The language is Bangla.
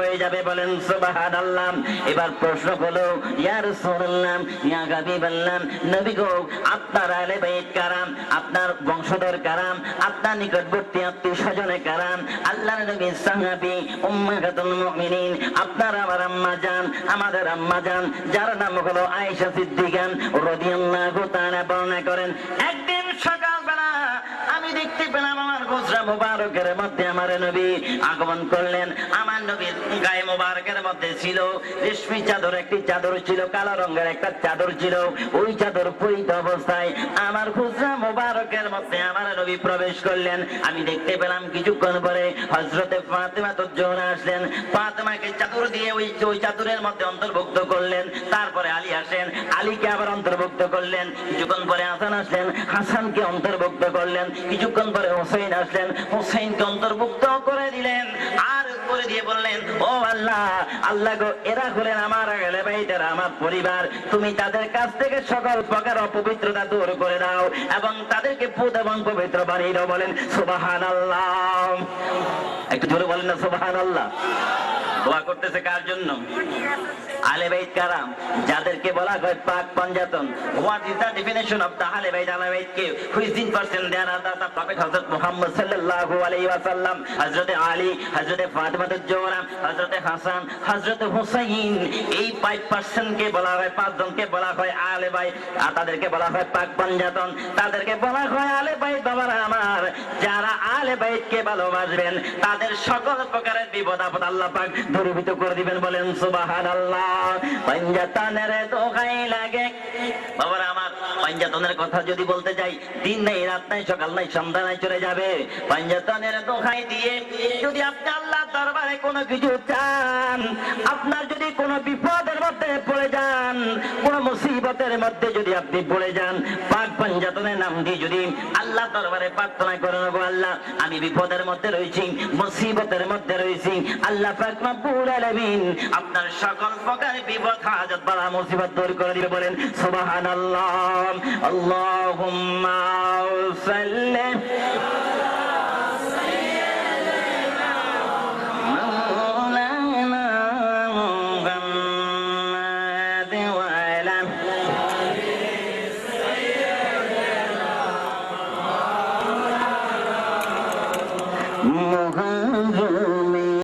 হয়ে যাবে বলেন সুবাহান আল্লাহ এবার প্রশ্ন হলো, ইয়া রাসূলুল্লাহ, ইয়া হাবিবাল্লাহ, নবী গো, আপনার আলে বাইত কারাম, আপনার বংশধর কারাম, আপনার নিকটবর্তী আত্মীয় স্বজনে কারাম, আল্লাহর নবী সাহাবী, উম্মাহাতুল মুমিনিন, আপনার আমার আম্মা জান, আমাদের আম্মা জান, যার নাম হলো আয়েশা সিদ্দিকা রাদিয়াল্লাহু তাআলা বর্ণনা করেন একদিন সকালবেলা আমি দেখতে পেলাম গুজরা মুবারকের মধ্যে আমার নবী আগমন করলেন। আমার নবীর গায়ে মুবারকের মধ্যে ছিল রেশমি চাদর, একটি চাদর ছিল, কালো রঙের একটা চাদর ছিল। ওই চাদর পরিত অবস্থায় আমার খুচরা মুবারকের মধ্যে আমার নবী প্রবেশ করলেন। আমি দেখতে পেলাম কিছুক্ষণ পরে হজরতে ফাতেমা তো জোহরা আসলেন। ফাতেমাকে চাদর দিয়ে ওই ওই চাদরের মধ্যে অন্তর্ভুক্ত করলেন। তারপরে আলী আসেন। আলীকে আবার অন্তর্ভুক্ত করলেন। কিছুক্ষণ পরে হাসান আসলেন। হাসানকে অন্তর্ভুক্ত করলেন। কিছুক্ষণ পরে হোসেন আসলেন। হোসেনকে অন্তর্ভুক্ত করে দিলেন। আর করে দিয়ে বললেন, ও আল্লাহ আল্লাহ গো, এরা হলেন আমার গেলে ভাইটারা আমার পরিবার। তুমি তাদের কাছ থেকে সকল প্রকার অপবিত্রতা দূর করে দাও এবং তাদেরকে পুত এবং পবিত্র বানিয়ে দাও বলেন সুবাহান আল্লাহ একটু জোরে বলেন না সুবাহান আল্লাহ দোয়া করতেছে কার জন্য? আলে বাইত কারাম, যাদেরকে বলা হয় পাক পঞ্জাতন what is the definition of the আলে বাইত আলে বাইত কে who's then person there are the prophet হযরত মুহাম্মদ সাল্লাল্লাহু আলাইহি ওয়াসাল্লাম, হযরত আলী, হযরত ফাতিমা জোহরা হযরত হাসান, হযরত হুসাইন, এই পাঁচ পার্সনকে বলা হয়, পাঁচ জনকে বলা হয় আলে বাইত, আর তাদেরকে বলা হয় পাক পঞ্জাতন। তাদেরকে বলা হয় আলে বাইত বাবারা আমার, যারা আলে বাইতকে ভালোবাসবেন, তাদের সকল প্রকারের বিপদ আপদ আল্লাহ পাক দূরীভূত করে দিবেন বলেন, সুবহানাল্লাহ। পাঞ্জাতানের দোহাই লাগে। আমার পাঞ্জাতনের কথা যদি বলতে যাই, দিন নাই, রাত নাই, সকাল নাই, সন্ধ্যা নাই, চলে যাবে। পাঞ্জাতনের দোহাই দিয়ে যদি আপনি আল্লাহ দরবারে কোনো কিছু চান, আপনার যদি কোনো বিপদের মধ্যে পড়ে যান, কোন মুসিবতের মধ্যে যদি আপনি পড়ে যান, পাক পঞ্জাতনের নাম দিয়ে যদি আল্লাহ দরবারে প্রার্থনা করে নেব আল্লাহ, আমি বিপদের মধ্যে রয়েছি, মুসিবতের মধ্যে রয়েছি, আল্লাহ পাক রব্বুল আলামিন আপনার সকল প্রকার বিপদ, হাজত বালা মুসিবত দূর করে দিবে বলেন, সুবহানাল্লাহ, আল্লাহুম্মা সাল্লি